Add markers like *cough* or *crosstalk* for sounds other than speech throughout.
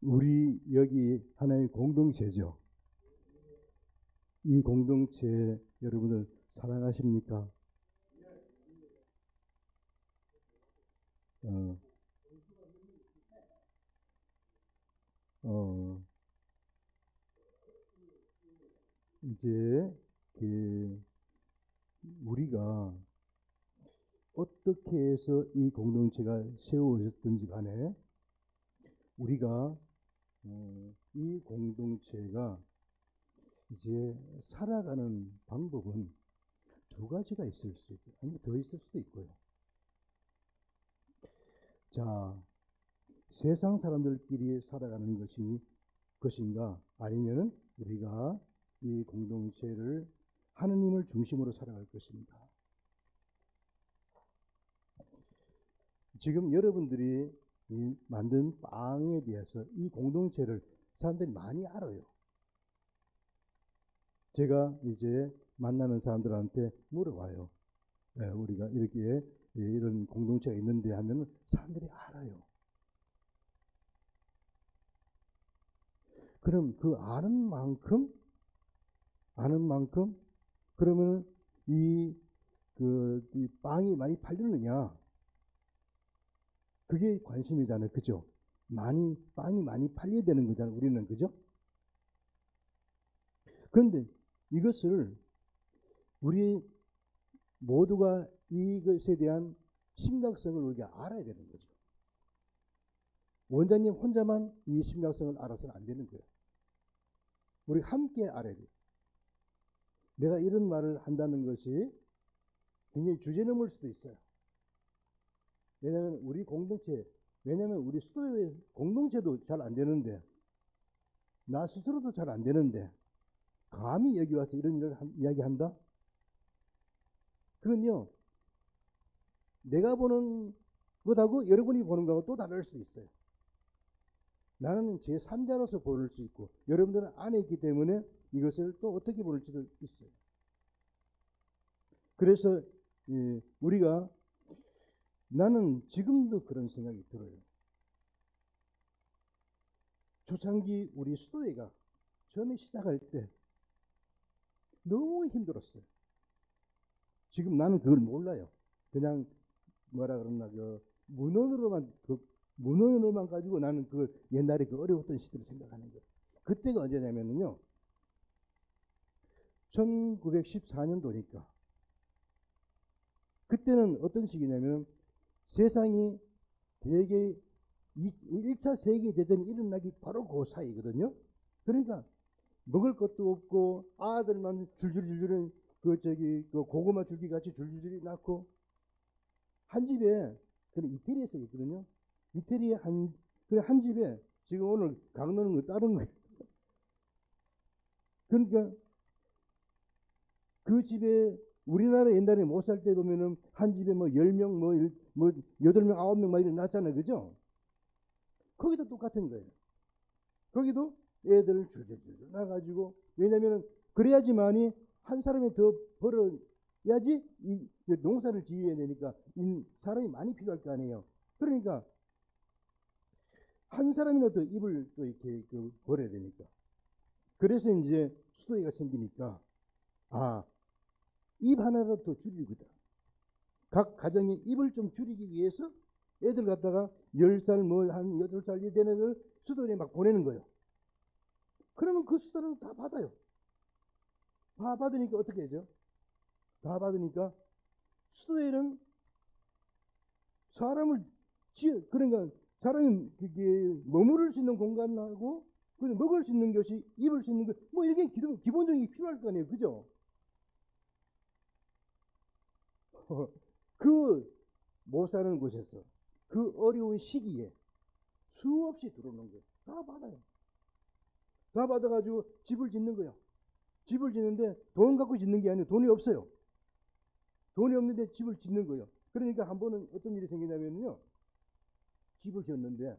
우리 여기 하나의 공동체죠. 이 공동체 여러분을 사랑하십니까? 어, 어, 이제 그 우리가 어떻게 해서 이 공동체가 세워졌든지 간에 우리가 어, 이 공동체가 이제 살아가는 방법은 두 가지가 있을 수 있죠. 아니면 더 있을 수도 있고요. 자, 세상 사람들끼리 살아가는 것이 것인가 아니면은 우리가 이 공동체를 하느님을 중심으로 살아갈 것인가. 지금 여러분들이 이 만든 빵에 대해서 이 공동체를 사람들이 많이 알아요. 제가 이제 만나는 사람들한테 물어봐요. 예, 우리가 이렇게 이런 공동체가 있는데 하면 사람들이 알아요. 그럼 그 아는 만큼 아는 만큼 그러면 이, 그, 이 빵이 많이 팔리느냐? 그게 관심이잖아요. 그죠? 많이, 빵이 많이 팔려야 되는 거잖아요. 우리는. 그죠? 그런데 이것을 우리 모두가 이것에 대한 심각성을 우리가 알아야 되는 거죠. 원장님 혼자만 이 심각성을 알아서는 안 되는 거예요. 우리 함께 알아야 돼요. 내가 이런 말을 한다는 것이 굉장히 주제넘을 수도 있어요. 왜냐하면 우리 공동체, 왜냐하면 우리 수도의 공동체도 잘 안 되는데, 나 스스로도 잘 안 되는데, 감히 여기 와서 이런 일을 한, 이야기한다? 그건요, 내가 보는 것하고 여러분이 보는 것하고 또 다를 수 있어요. 나는 제3자로서 보일 수 있고, 여러분들은 안에 있기 때문에 이것을 또 어떻게 볼지도 있어요. 그래서 예, 우리가 나는 지금도 그런 생각이 들어요. 초창기 우리 수도회가 처음에 시작할 때 너무 힘들었어요. 지금 나는 그걸 몰라요. 그냥 뭐라 그러나 그 문헌으로만 그 문헌으로만 가지고 나는 그걸 옛날에 그 어려웠던 시대를 생각하는 거예요. 그때가 언제냐면요. 1914년도니까 그때는 어떤 시기냐면 세상이 대개 1차 세계대전이 일어나기 바로 그 사이거든요. 그러니까 먹을 것도 없고 아들만 줄줄줄줄 그 저기 그 고구마 줄기 같이 줄줄줄 낳고 한 집에 그는 이태리에서 있거든요. 이태리에 한 그래 한 집에 지금 오늘 강론은 거 다른 거예요. *laughs* 그러니까 그 집에 우리나라 옛날에 못 살 때 보면은 한 집에 뭐 10명, 뭐, 일, 뭐 8명, 9명 막 이렇게 낳잖아요. 그죠? 거기도 똑같은 거예요. 거기도 애들을 줄줄줄 낳아가지고, 왜냐면은 그래야지만이 한 사람이 더 벌어야지 이 농사를 지어야 되니까 이 사람이 많이 필요할 거 아니에요. 그러니까 한 사람이라도 입을 또 이렇게 그 벌어야 되니까. 그래서 이제 수도회가 생기니까, 아, 입 하나라도 줄이거든. 각 가정의 입을 좀 줄이기 위해서 애들 갖다가 10살, 뭐, 한 8살 된 애들 수도에 막 보내는 거예요. 그러면 그 수도는 다 받아요. 다 받으니까 어떻게 하죠? 다 받으니까 수도에는 사람을 지어, 그러니까 사람이 그게 머무를 수 있는 공간하고 먹을 수 있는 것이 입을 수 있는 것, 뭐 이렇게 기본적인 게 필요할 거 아니에요. 그죠? *laughs* 그 못 사는 곳에서 그 어려운 시기에 수없이 들어오는 거예요. 다 받아요. 다 받아가지고 집을 짓는 거예요. 집을 짓는데 돈 갖고 짓는 게 아니에요. 돈이 없어요. 돈이 없는데 집을 짓는 거예요. 그러니까 한 번은 어떤 일이 생기냐면요. 집을 지었는데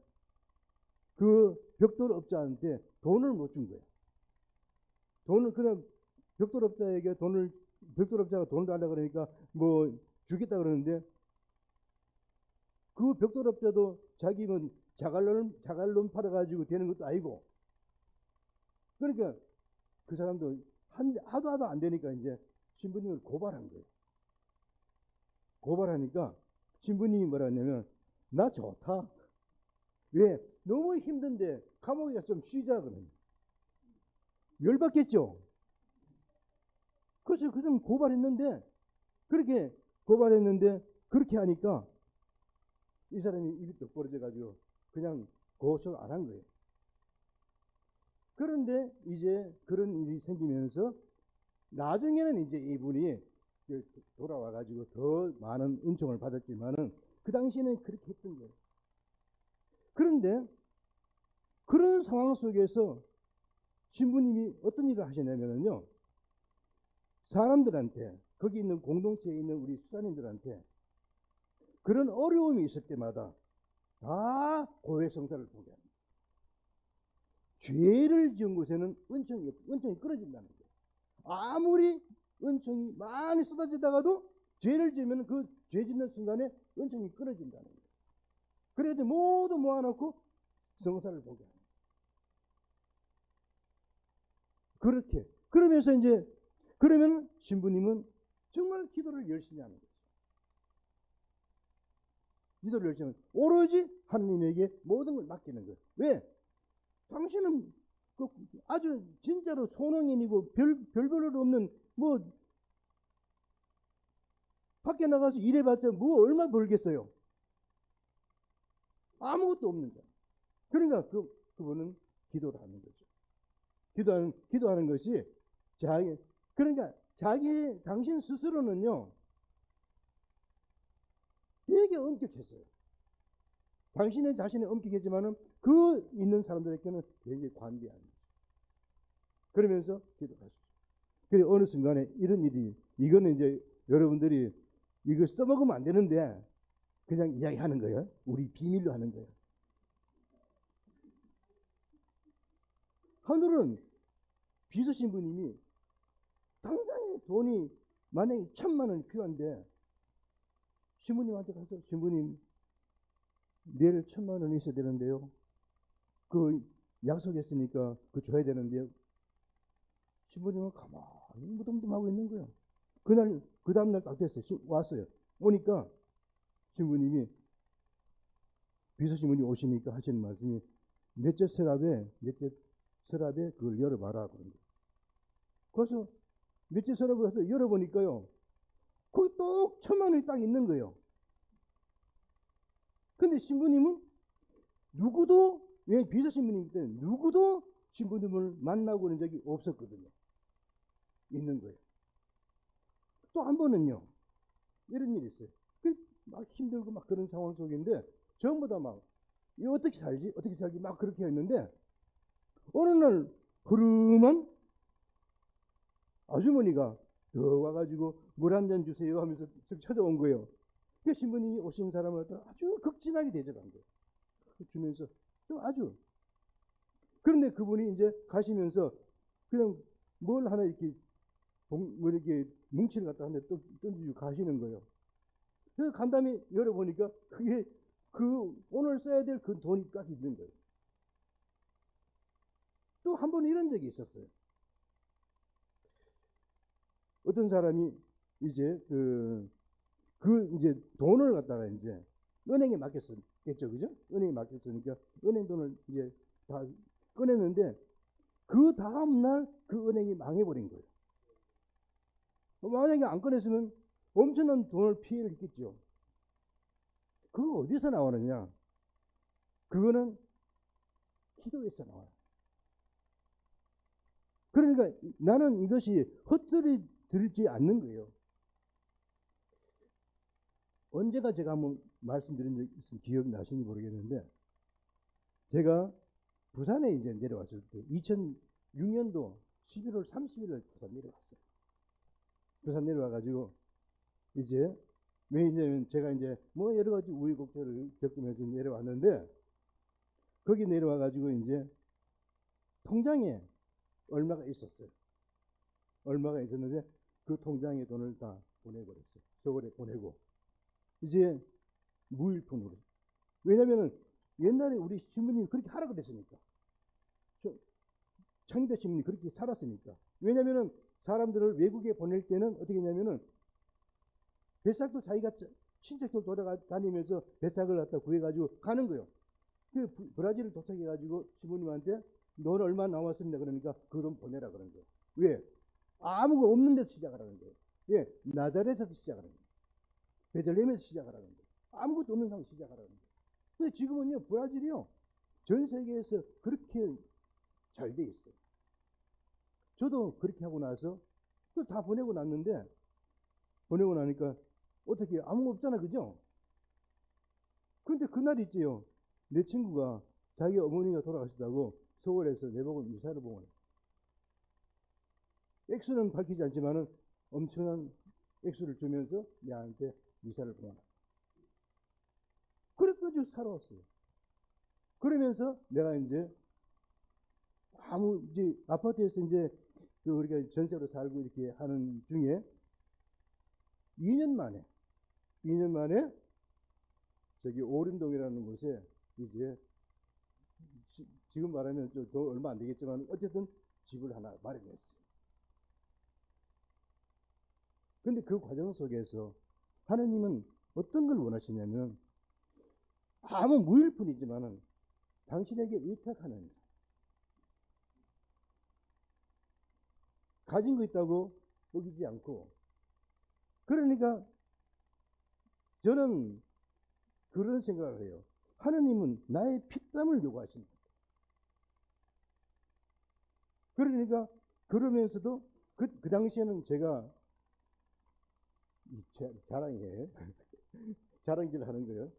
그 벽돌업자한테 돈을 못 준 거예요. 돈을 그냥 벽돌업자에게 돈을 벽돌업자가 돈을 달라 그러니까 뭐 주겠다 그러는데 그 벽돌업자도 자기는 자갈론 자갈론 팔아가지고 되는 것도 아니고 그러니까 그 사람도 한 하도 하도 안 되니까 이제 신부님을 고발한 거예요. 고발하니까 신부님이 뭐라 했냐면 나 좋다. 왜? 너무 힘든데 감옥에 좀 쉬자 그러면 열받겠죠. 그래서 그 사람 고발했는데 그렇게 고발했는데 그렇게 하니까 이 사람이 입이 떡 벌어져 가지고 그냥 고소 안 한 거예요. 그런데 이제 그런 일이 생기면서 나중에는 이제 이분이 그 돌아와 가지고 더 많은 은총을 받았지만은 그 당시에는 그렇게 했던 거예요. 그런데 그런 상황 속에서 신부님이 어떤 일을 하시냐면요. 사람들한테 거기 있는 공동체에 있는 우리 수사님들한테 그런 어려움이 있을 때마다 다 고해성사를 보게 합니다. 죄를 지은 곳에는 은총이 은총이 끊어진다는 거예요. 아무리 은총이 많이 쏟아지다가도 죄를 지으면 그 죄 짓는 순간에 은총이 끊어진다는 거예요. 그래서 모두 모아놓고 성사를 보게 합니다. 그렇게 그러면서 이제 그러면 신부님은 정말 기도를 열심히 하는 거죠. 기도를 열심히 하는 오로지 하나님에게 모든 걸 맡기는 거예요. 왜? 당신은 그 아주 진짜로 소농인이고 별, 별 볼일 없는 뭐 밖에 나가서 일해봤자 뭐 얼마 벌겠어요? 아무것도 없는 거야. 그러니까 그, 그분은 기도를 하는 거죠. 기도하는, 기도하는 것이 자기, 그러니까 자기, 당신 스스로는요, 되게 엄격했어요. 당신의 자신이 엄격했지만은 그 있는 사람들에게는 되게 관대한. 그러면서 기도하시죠. 그래, 어느 순간에 이런 일이, 이거는 이제 여러분들이 이거 써먹으면 안 되는데, 그냥 이야기하는 거예요. 우리 비밀로 하는 거예요. 하늘은 비서 신부님이 당장에 돈이 만약에 천만 원이 필요한데 신부님한테 가서 신부님 내일 천만 원이 있어야 되는데요. 그 약속했으니까 그 줘야 되는데요. 신부님은 가만히 무덤덤하고 있는 거예요. 그날 그 다음날 딱 됐어요. 신- 왔어요. 오니까 신부님이 비서 신부님 오시니까 하시는 말씀이 몇째 서랍에 몇째 서랍에 그걸 열어봐라 그런 거예요. 그래서 몇째 서랍을 해서 열어보니까요. 거기 똑 천만 원이 딱 있는 거예요. 근데 신부님은 누구도 왜 비서 신부님이기 때문에 누구도 신부님을 만나고 그런 적이 없었거든요. 있는 거예요. 또 한 번은요. 이런 일이 있어요. 그막 힘들고 막 그런 상황 속인데 전부 다 막 어떻게 살지? 어떻게 살지? 막 그렇게 했는데 어느 날 흐름한 아주머니가 더 와가지고 물 한 잔 주세요 하면서 쓱 찾아온 거예요. 그 신부님이 오신 사람을 아주 극진하게 대접한 거예요. 주면서 좀 아주 그런데 그분이 이제 가시면서 그냥 뭘 하나 이렇게 봉, 뭐 이렇게 뭉치를 갖다 한대 던지고 가시는 거예요. 그래서 간담이 열어보니까 그게 그 오늘 써야 될 그 돈이 딱 있는 거예요. 또 한 번 이런 적이 있었어요. 어떤 사람이 이제 그, 그 이제 돈을 갖다가 이제 은행에 맡겼었겠죠. 그죠? 은행에 맡겼으니까 은행 돈을 이제 다 꺼냈는데 그 다음날 그 은행이 망해버린 거예요. 만약에 안 꺼냈으면 엄청난 돈을 피해를 입겠죠. 그거 어디서 나오느냐? 그거는 기도에서 나와요. 그러니까 나는 이것이 헛들이 들지 않는 거예요. 언제가 제가 한번 말씀드린 적 있으면 기억나시는지 모르겠는데, 제가 부산에 이제 내려왔을 때, 2006년도 11월 30일에 부산 내려왔어요. 부산 내려와 가지고, 이제, 왜냐면 제가 이제 뭐 여러 가지 우여곡절을 겪으면서 내려왔는데, 거기 내려와 가지고 이제 통장에 얼마가 있었어요. 얼마가 있었는데 그 통장에 돈을 다 보내버렸어요. 서울에 보내고 이제 무일푼으로. 왜냐면은 옛날에 우리 신부님이 그렇게 하라 그랬으니까. 저- 창립대 신부님이 그렇게 살았으니까. 왜냐면은 사람들을 외국에 보낼 때는 어떻게 했냐면은 배삭도 자기가 짜- 친척들 돌아다니면서 배삭을 갖다 구해가지고 가는 거예요. 그 부- 브라질을 도착해가지고 신부님한테 넌 얼마 남았습니다. 그러니까 그 돈 보내라 그런 거예요. 왜? 아무거 없는 데서 시작하라는 거예요. 예, 나자렛에서 시작하라는 거예요. 베들레헴에서 시작하라는 거예요. 아무것도 없는 상황에서 시작하라는 거예요. 근데 지금은요, 브라질이요, 전 세계에서 그렇게 잘 돼 있어요. 저도 그렇게 하고 나서 그걸 다 보내고 났는데 보내고 나니까 어떻게 아무 없잖아, 그죠? 근데 그날 있지요. 내 친구가 자기 어머니가 돌아가셨다고 서울에서 내보고 미사를 봉헌해. 액수는 밝히지 않지만은 엄청난 액수를 주면서 내한테 미사를 봉헌해. 그래가지고 살아왔어요. 그러면서 내가 이제 아무 이제 아파트에서 이제 그 우리가 전세로 살고 이렇게 하는 중에 2년 만에 2년 만에 저기 오륜동이라는 곳에 이제 지, 금 말하면 좀 더 얼마 안 되겠지만 어쨌든 집을 하나 마련했어요. 근데 그 과정 속에서 하나님은 어떤 걸 원하시냐면 아무 무일 뿐이지만은 당신에게 의탁하는 가진 거 있다고 여기지 않고 그러니까 저는 그런 생각을 해요. 하나님은 나의 피땀을 요구하신다. 그러니까 그러면서도 그, 그 당시에는 제가 이 자- 자랑이에요. *laughs* 자랑질 하는 거예요.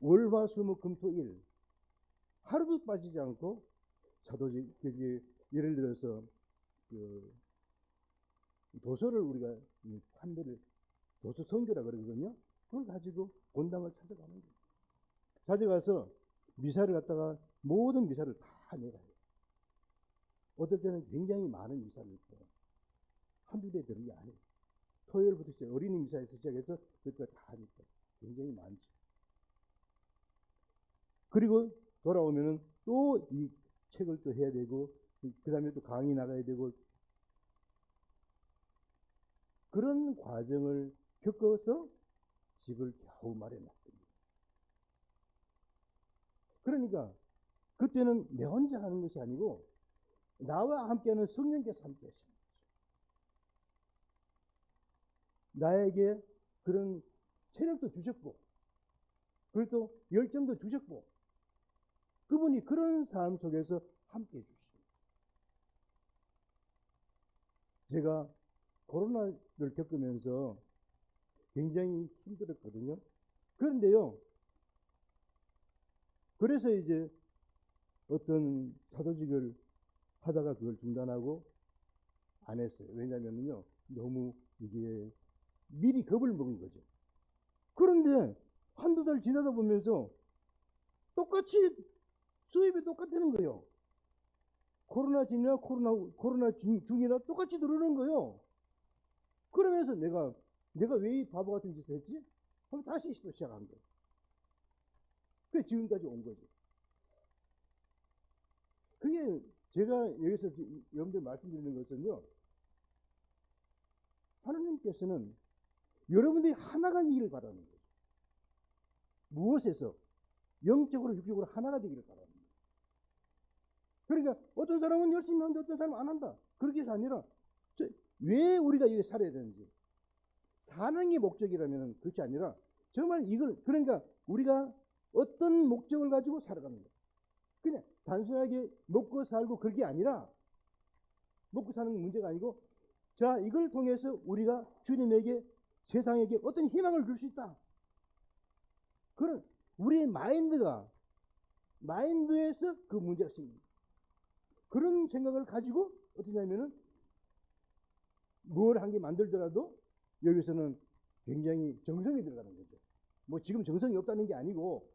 월화수목 금토 일 하루도 빠지지 않고 사도직 그게 예를 들어서 그 도서를 우리가 이 판매를 도서 선교라 그러거든요. 그걸 가지고 본당을 찾아가는 거예요. 찾아가서 미사를 갖다가 모든 미사를 다 내가 해요. 어떨 때는 굉장히 많은 미사를. 한두 대 되는 게 아니에요. 토요일부터 시작, 어린이 미사에서 시작해서 그때까지 다 하니까 굉장히 많지. 그리고 돌아오면은 또 이 책을 또 해야 되고, 그 다음에 또 강의 나가야 되고, 그런 과정을 겪어서 집을 겨우 마련했습니다. 그러니까 그때는 내 혼자 하는 것이 아니고 나와 함께하는 성령께서 함께 하시는 거죠. 나에게 그런 체력도 주셨고 그리고 또 열정도 주셨고 그분이 그런 삶 속에서 함께 해주십니다. 제가 코로나를 겪으면서 굉장히 힘들었거든요. 그런데요, 그래서 이제 어떤 사도직을 하다가 그걸 중단하고 안 했어요. 왜냐면요, 너무 이게 미리 겁을 먹은 거죠. 그런데 한두 달 지나다 보면서 똑같이 수입이 똑같다는 거예요. 코로나 전이나 코로나, 코로나 중, 중이나 똑같이 들어오는 거예요. 그러면서 내가, 내가 왜 이 바보 같은 짓을 했지? 그럼 다시 또 시작한 거예요. 그게 지금까지 온 거죠. 그게 제가 여기서 지- 여러분들 말씀드리는 것은요. 하나님께서는 여러분들이 하나가 되기를 바라는 거예요. 무엇에서? 영적으로, 육적으로 하나가 되기를 바라는 거예요. 그러니까 어떤 사람은 열심히 하는데 어떤 사람은 안 한다. 그렇게 해서 아니라 저- 왜 우리가 여기 살아야 되는지 사는 게 목적이라면 그렇지 아니라 정말 이걸 그러니까 우리가 어떤 목적을 가지고 거예요. 그냥 단순하게 먹고 살고 그게 아니라 먹고 사는 게 문제가 아니고 자 이걸 통해서 우리가 주님에게 세상에게 어떤 희망을 줄 수 있다. 그런 우리의 마인드가 마인드에서 그 문제가 생깁니다. 그런 생각을 가지고 어떠냐면은 뭘한개 만들더라도 여기서는 굉장히 정성이 들어가는 거죠. 뭐 지금 정성이 없다는 게 아니고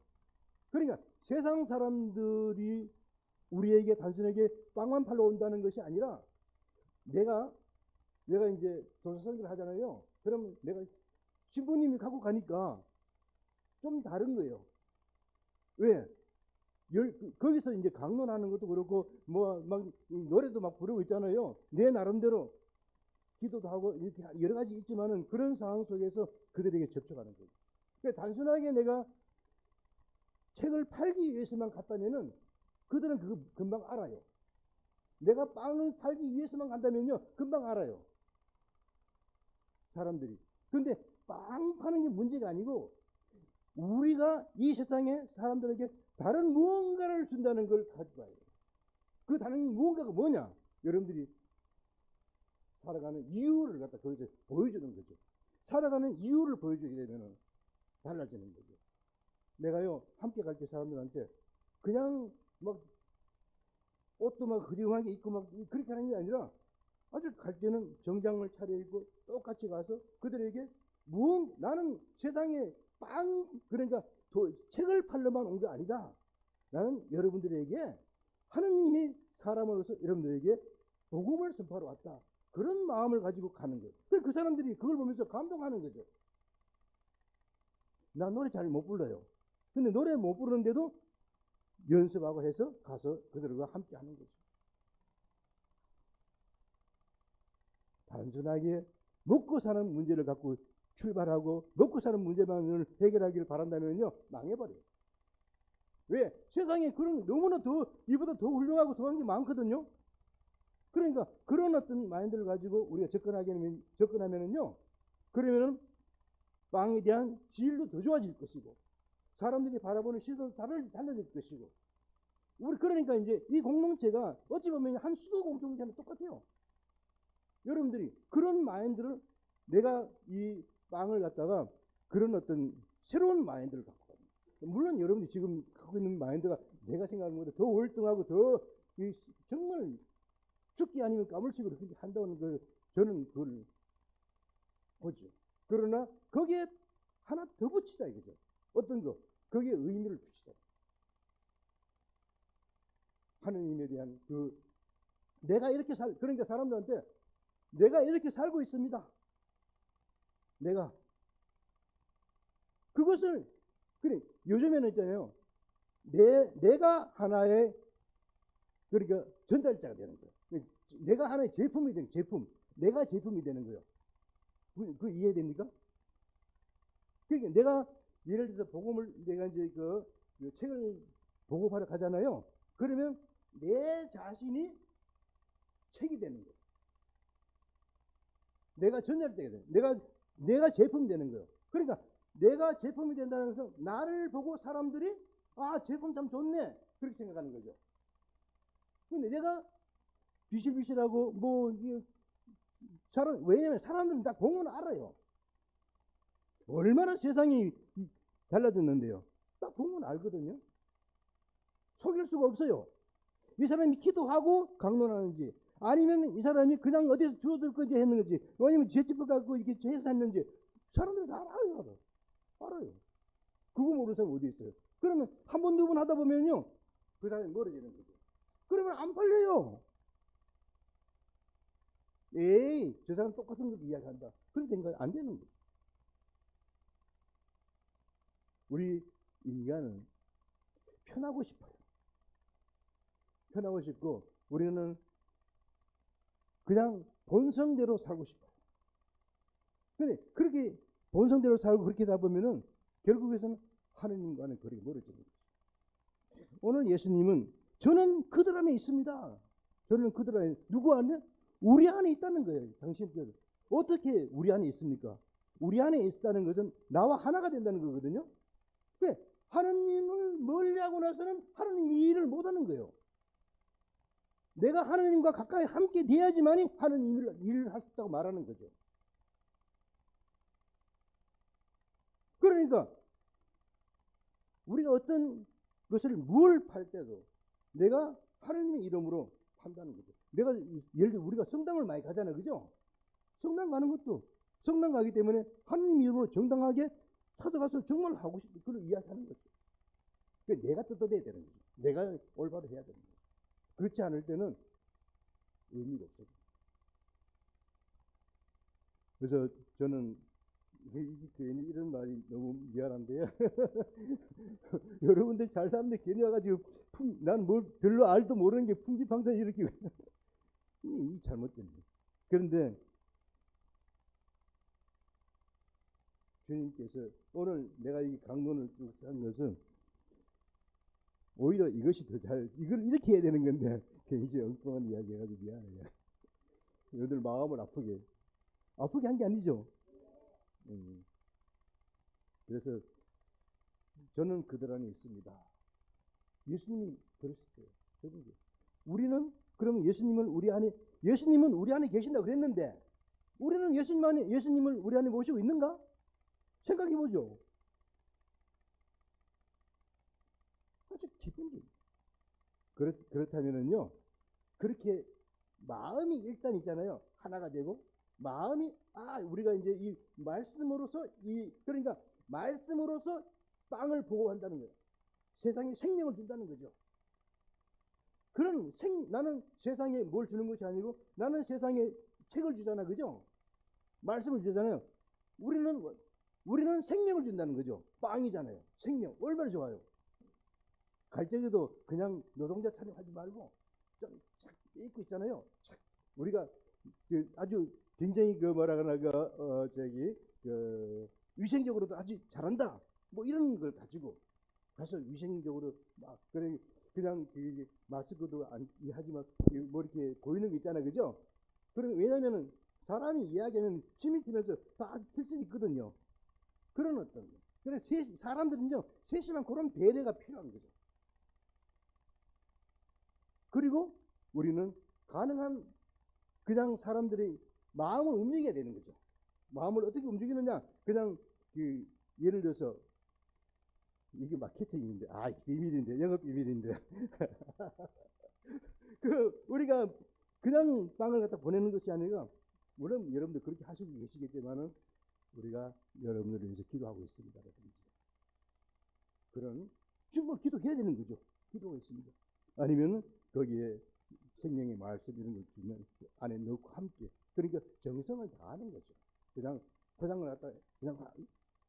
그러니까 세상 사람들이 우리에게 단순하게 빵만 팔러 온다는 것이 아니라 내가 내가 이제 도서 설교를 하잖아요. 그러면 내가 신부님이 갖고 가니까 좀 다른 거예요. 왜? 열, 그- 거기서 이제 강론하는 것도 그렇고 뭐 막 노래도 막 부르고 있잖아요. 내 나름대로 기도도 하고 이렇게 여러 가지 있지만은 그런 상황 속에서 그들에게 접촉하는 거예요. 그러니까 단순하게 내가 책을 팔기 위해서만 갔다면은 그들은 그거 금방 알아요. 내가 빵을 팔기 위해서만 간다면요, 금방 알아요. 사람들이. 근데 빵 파는 게 문제가 아니고 우리가 이 세상에 사람들에게 다른 무언가를 준다는 걸 가져가야 돼요. 그 다른 무언가가 뭐냐? 여러분들이 살아가는 이유를 갖다 거기서 보여주는 거죠. 살아가는 이유를 보여주게 되면 달라지는 거죠. 내가요, 함께 갈 때 사람들한테 그냥 막 옷도 막 흐리하게 입고 막 그렇게 하는 게 아니라 아주 갈 때는 정장을 차려입고 똑같이 가서 그들에게 무언 나는 세상에 빵 그러니까 도- 책을 팔러만 온 게 아니다. 나는 여러분들에게 하느님이 사람으로서 여러분들에게 복음을 선포하러 왔다. 그런 마음을 가지고 가는 거예요. 그그 사람들이 그걸 보면서 감동하는 거죠. 나 노래 잘 못 불러요. 근데 노래 못 부르는데도 연습하고 해서 가서 그들과 함께 하는 거죠. 단순하게 먹고 사는 문제를 갖고 출발하고 먹고 사는 문제만을 해결하기를 바란다면요 망해버려요. 왜? 세상에 그런 너무나 더 이보다 더 훌륭하고 더한 게 많거든요. 그러니까 그런 어떤 마인드를 가지고 우리가 접근하게 접근하면은요. 그러면은 빵에 대한 질도 더 좋아질 것이고 사람들이 바라보는 시선도 달라질 것이고 우리 그러니까 이제 이 공동체가 어찌 보면 한 수도 공동체는 똑같아요. 여러분들이 그런 마인드를 내가 이 빵을 갖다가 그런 어떤 새로운 마인드를 갖고. 물론 여러분이 지금 갖고 있는 마인드가 내가 생각하는 것보다 더 월등하고 더이 정말 죽기 아니면 까물식으로 그렇게 한다는 그 저는 그걸 보죠. 그러나 거기에 하나 더 붙이자 이거죠. 어떤 거? 거기에 의미를 붙이자. 하느님에 대한 그 내가 이렇게 살 그러니까 사람들한테 내가 이렇게 살고 있습니다. 내가 그것을 그래 요즘에는 있잖아요. 내 내가 하나의 그러니까 전달자가 되는 거예요. 내가 하나의 제품이 되는 제품. 내가 제품이 되는 거예요. 그, 그 이해됩니까? 그러니까 내가 예를 들어서 복음을 내가 이제 그, 그 책을 보급하러 가잖아요. 그러면 내 자신이 책이 되는 거예요. 내가 전달되게 돼요. 내가 내가 제품이 되는 거예요. 그러니까 내가 제품이 된다는 것은 나를 보고 사람들이 아 제품 참 좋네 그렇게 생각하는 거죠. 근데 내가 비실비실하고 뭐 잘은 왜냐면 사람들은 다 보면 알아요. 얼마나 세상이 달라졌는데요. 딱 보면 알거든요. 속일 수가 없어요. 이 사람이 기도하고 강론하는지 아니면 이 사람이 그냥 어디서 주워들 건지 했는지 아니면 죄집을 갖고 이렇게 제사했는지 사람들이 다 알아요. 알아요. 그거 모르는 사람 어디 있어요? 그러면 한 번, 두 번 하다 보면요. 그 사람이 멀어지는 거죠. 그러면 안 팔려요. 에이, 저 사람 똑같은 걸 이야기한다. 된 거야. 안 되는 거예요. 우리 인간은 편하고 싶어요. 편하고 싶고, 우리는 그냥 본성대로 살고 싶어요. 근데 그렇게 본성대로 살고 그렇게 하다 보면은 결국에서는 하느님과는 거리가 멀어지는 거죠. 오늘 예수님은 저는 그들 안에 있습니다. 저는 그들 안에 누구 안에? 우리 안에 있다는 거예요. 당신들 어떻게 우리 안에 있습니까? 우리 안에 있다는 것은 나와 하나가 된다는 거거든요. 왜? 하느님을 멀리하고 나서는 하느님 일을 못하는 거예요. 내가 하느님과 가까이 함께 돼야지만이 하느님 일을, 일을 할 수 있다고 말하는 거죠. 그러니까 우리가 어떤 것을 뭘 팔 때도 내가 하느님의 이름으로 판다는 거죠. 내가 예를 들어 우리가 성당을 많이 가잖아요. 그죠? 성당 가는 것도 성당 가기 때문에 하느님 이름으로 정당하게 찾아가서 정말 하고 싶은 그걸 이야기하는 거죠. 그러니까 내가 떳떳해야 되는 거죠. 내가 올바로 해야 되는 거죠. 그렇지 않을 때는 의미가 없어요. 그래서 저는 괜히 이런 말이 너무 미안한데요. *laughs* 여러분들 잘 사는데 괜히 와가지고 난뭘 별로 알도 모르는 게 풍지팡사 이렇게 *laughs* 이, 이 잘못된 거. 그런데 주님께서 오늘 내가 이 강론을 쭉한 것은 오히려 이것이 더 잘 이걸 이렇게 해야 되는 건데 *laughs* 이제 엉뚱한 이야기 해가지고 미안해요. *laughs* 여러분들 마음을 아프게 아프게 한 게 아니죠. 음. 그래서 저는 그들 안에 있습니다. 예수님이 그러셨어요. 우리는 그러면 예수님을 우리 안에 예수님은 우리 안에 계신다 그랬는데 우리는 예수님 안에 예수님을 우리 안에 모시고 있는가? 생각해 보죠. 아주 기본적인. 그렇 그렇다면은요. 그렇게 마음이 일단 있잖아요. 하나가 되고 마음이 아 우리가 이제 이 말씀으로서 이 그러니까 말씀으로서 빵을 보호한다는 거예요. 세상에 생명을 준다는 거죠. 그런 생 나는 세상에 뭘 주는 것이 아니고 나는 세상에 책을 주잖아, 그죠? 말씀을 주잖아요. 우리는 뭐- 우리는 생명을 준다는 거죠. 빵이잖아요. 생명 얼마나 좋아요. 갈 적에도 그냥 노동자 촬영하지 말고 좀착 입고 있잖아요. 착. 우리가 그 아주 굉장히 그 뭐라 그러나 그 어, 저기 그 위생적으로도 아주 잘한다. 뭐 이런 걸 가지고 가서 위생적으로 막 그래 그냥 그 마스크도 안 하지만 뭐 이렇게 보이는 거 있잖아, 그죠? 그럼 왜냐면은 사람이 이야기하면 침이 튀면서 다틀수 있거든요. 그런 어떤 거. 그래서 세- 사람들은요 세심한 그런 배려가 필요한 거죠. 그리고 우리는 가능한 그냥 사람들의 마음을 움직여야 되는 거죠. 마음을 어떻게 움직이느냐? 그냥 그 예를 들어서 이게 마케팅인데 아 비밀인데 영업 비밀인데 *laughs* 그 우리가 그냥 빵을 갖다 보내는 것이 아니라 물론 여러분들 그렇게 하시고 계시겠지만은 우리가 여러분들을 위해서 기도하고 있습니다. 그런 정말 기도해야 되는 거죠. 기도가 있습니다. 아니면은 거기에 생명의 말씀 이런 걸 주면 그 안에 넣고 함께 그러니까 정성을 다하는 거죠. 그냥 포장을 갖다 그냥 바-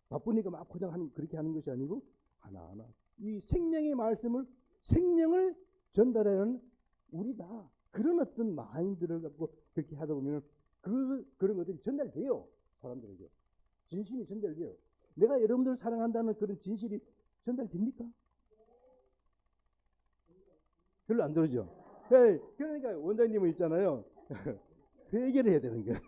바쁘니까 막 포장하는 그렇게 하는 것이 아니고 하나하나 이 생명의 말씀을 생명을 전달하는 우리다 그런 어떤 마인드를 갖고 그렇게 하다 보면 그 그런 것들이 전달돼요 사람들에게 진심이 전달돼요. 내가 여러분들을 사랑한다는 그런 진실이 전달됩니까? 별로 안 들어죠. 예, 그러니까 원장님은 있잖아요. *laughs* 회개를 해야 되는 거예요.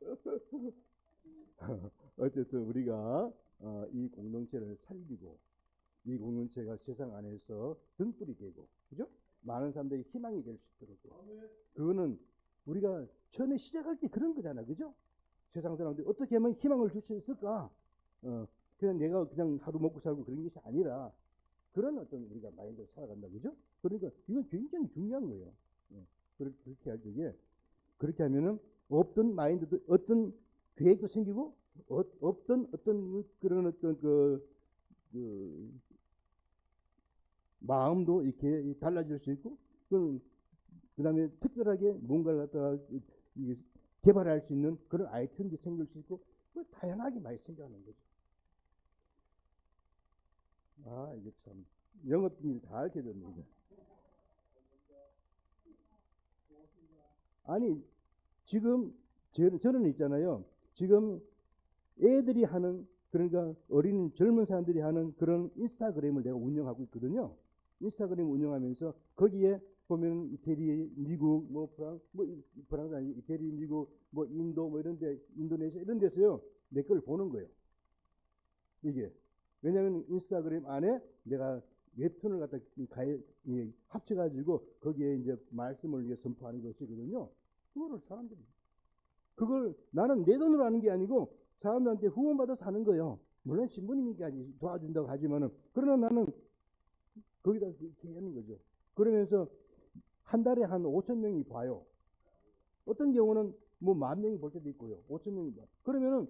*laughs* 어쨌든 우리가 어, 이 공동체를 살리고 이 공동체가 세상 안에서 등불이 되고 그죠? 많은 사람들이 희망이 될 수 있도록 그거는 우리가 처음에 시작할 때 그런 거잖아 그죠? 세상 사람들이 어떻게 하면 희망을 줄 수 있을까? 어, 그냥 내가 그냥 하루 먹고 살고 그런 것이 아니라 그런 어떤 우리가 마인드로 살아간다 그죠? 그러니까 이건 굉장히 중요한 거예요. 예, 그렇게, 할 적에 그렇게 하면은 없던 마인드도 어떤 계획도 생기고 어, 없던 어떤 그런 어떤 그, 그 마음도 이렇게 달라질 수 있고 그 그다음에 특별하게 뭔가를 갖다가 개발할 수 있는 그런 아이템도 생길 수 있고 뭐 다양하게 많이 생겨나는 거죠. 아 이게 참 영업 비밀 다 알게 됐네 이게. 아니 지금 저- 저는 있잖아요. 지금 애들이 하는 그러니까 어린 젊은 사람들이 하는 그런 인스타그램을 내가 운영하고 있거든요. 인스타그램 운영하면서 거기에 보면 이태리, 미국, 뭐 프랑, 뭐 이- 프랑스 아니 이태리, 미국, 뭐 인도, 뭐 이런데 인도네시아 이런 데서요 내 걸 보는 거예요. 이게 왜냐하면 인스타그램 안에 내가 웹툰을 갖다 가해, 예, 합쳐가지고 거기에 이제 말씀을 이제 선포하는 것이거든요. 그거를 사람들이 그걸 나는 내 돈으로 하는 게 아니고 사람들한테 후원받아서 하는 거예요. 물론 신부님이 아니 도와준다고 하지만은 그러나 나는 거기다 이렇게 하는 거죠. 그러면서 한 달에 한 5천 명이 봐요. 어떤 경우는 뭐 만 명이 볼 때도 있고요. 5천 명이 봐. 그러면은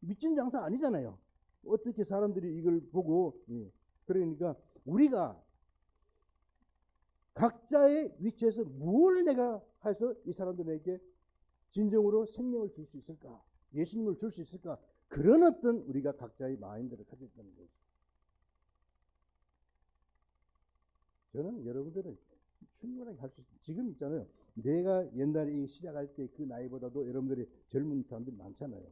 미친 장사 아니잖아요. 어떻게 사람들이 이걸 보고 예. 그러니까 우리가 각자의 위치에서 뭘 내가 해서 이 사람들에게 진정으로 생명을 줄 수 있을까? 예수님을 줄 수 있을까? 그런 어떤 우리가 각자의 마인드를 가졌다는 거죠. 저는 여러분들은 충분하게 할 수 있습니다. 지금 있잖아요. 내가 옛날에 이 시작할 때 그 나이보다도 여러분들이 젊은 사람들이 많잖아요.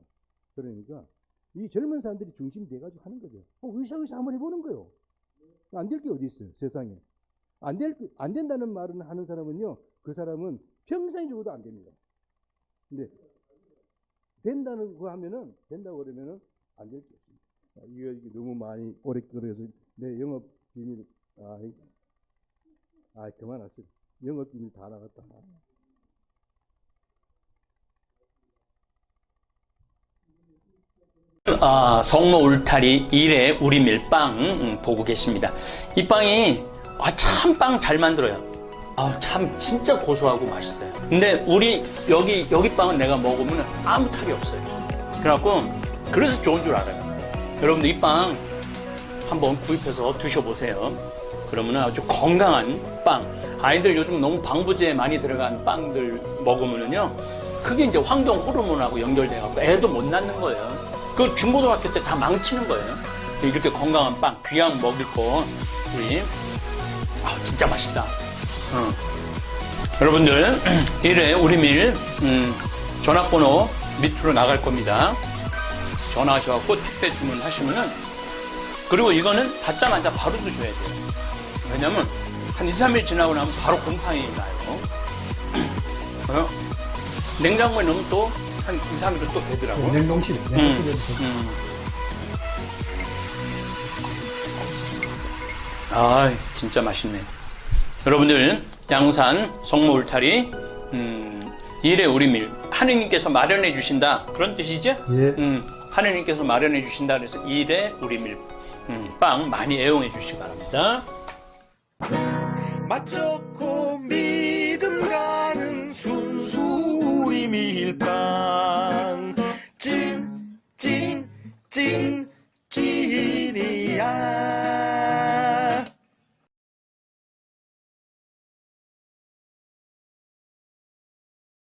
그러니까 이 젊은 사람들이 중심이 돼가지고 하는 거죠. 어, 의사의사 한번 해보는 거예요. 안 될 게 어디 있어요, 세상에. 안 될, 안 된다는 말을 하는 사람은요, 그 사람은 평생 죽어도 안 됩니다. 근데, 된다는 거 하면은, 된다고 그러면은 안 될 게 없습니다. 아, 이거, 너무 많이 오래 끌어서 내 영업 비밀, 아, 이- 아, 그만하세요. 영업 비밀 다 나갔다. 아, 성모 울타리 1의 우리 밀빵 음, 보고 계십니다. 이 빵이 아, 참 빵 잘 만들어요. 아, 참 진짜 고소하고 맛있어요. 근데 우리 여기 여기 빵은 내가 먹으면 아무 탈이 없어요. 그래갖고 그래서 좋은 줄 알아요. 여러분들 이 빵 한번 구입해서 드셔보세요. 그러면 아주 건강한 빵. 아이들 요즘 너무 방부제 많이 들어간 빵들 먹으면은요, 그게 이제 환경 호르몬하고 연결돼갖고 애도 못 낳는 거예요. 그 중고등학교 때 다 망치는 거예요. 이렇게 건강한 빵, 귀한 먹일 거, 우리, 아, 진짜 맛있다. 어. 여러분들, 이래 우리 밀, 음, 전화번호 밑으로 나갈 겁니다. 전화하셔갖고 택배 주문하시면은, 그리고 이거는 받자마자 바로 드셔야 돼요. 왜냐면, 한 2, 3일 지나고 나면 바로 곰팡이 나요. *clears throat* 어? 냉장고에 넣으면 또 한 2, 3일은 또 되더라고. 냉동실. 음, 냉동실에서 음. 아, 진짜 맛있네. 여러분들, 양산, 성모 울타리, 음, 일의 우리밀. 하느님께서 마련해 주신다. 그런 뜻이죠? 예. 음, 하느님께서 마련해 주신다. 그래서 일의 우리밀. 음, 빵 많이 애용해 주시기 바랍니다. 맛 좋고 우리 밀빵 찐 찐 찐 찐이야